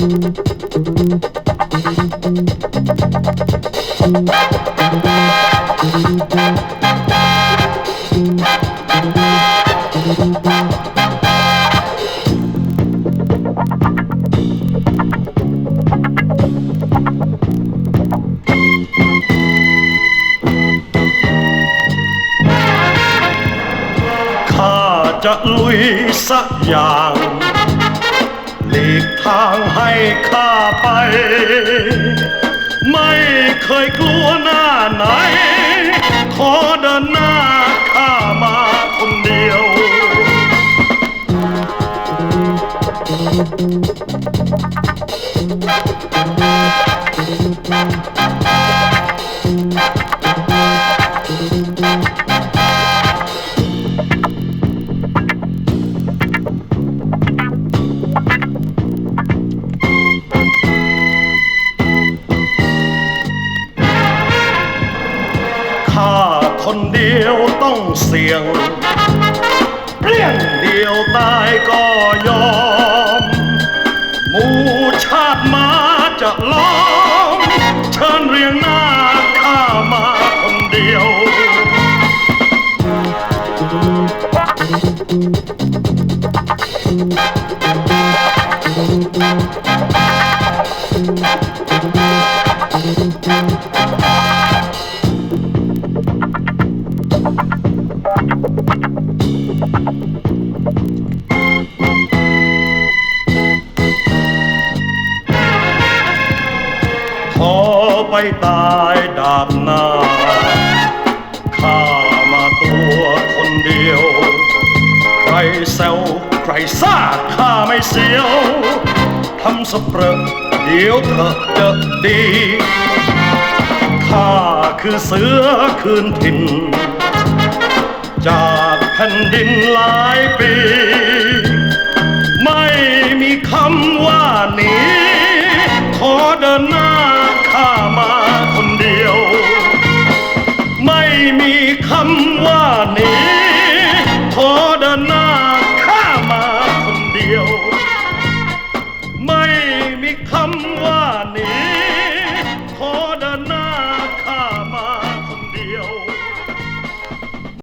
ข้าจะลุยสักอย่าง หลีกทางให้ข้าไป ไม่เคยกลัวหน้าไหน ขอเดินหน้าข้ามาคนเดียวข้ คนเดียวต้องเสี่ยงเปลี่ยงเดียวตายก็ยอมหมู่ชาติมาจะล้อมเชิญเรียงหน้าข้ามาคนเดียว ไปตายดาบหน้าข้ามาตัวคนเดียว ใครแซวใครซ่าข้าไม่เสียว ทำสเปรอะเดี๋ยวเธอจะดีข้าคือเสือคืนถิ่น จากแผ่นดินหลายปี ไม่มีคำว่าหนีขอเดินหน้า คำว่าหนีขอเดิน